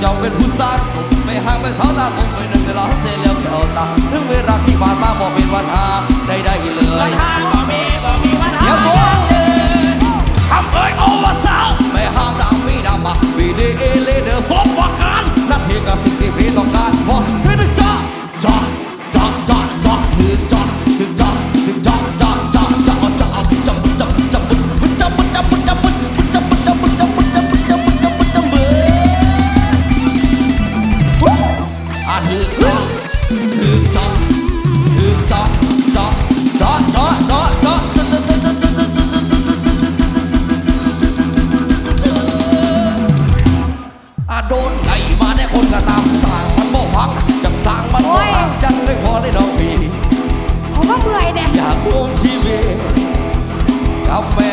เจ้าเป็นผู้สร้างสมไม่ห่างไม่เท่าตาคงไป็หนึ่งในล้านเสียลวเจ้าตาถึงเวลาที่ผ่านมาบอกเป็นวันหาได้ได้เลย โดนไหมาได้คนก็ตามสั่งมันบ่พังจังสั่งมันบ่พังจังไม่พอได้ดอกบีผว่าเบื่อเนี่ยอยากวงชีวิตกับแม่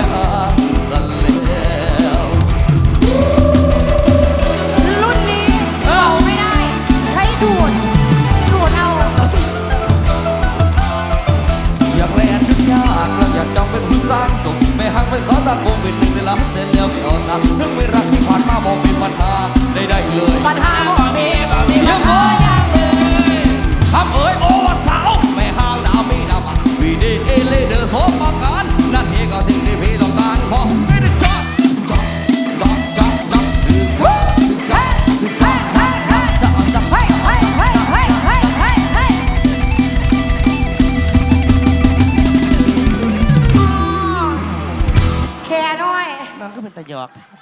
막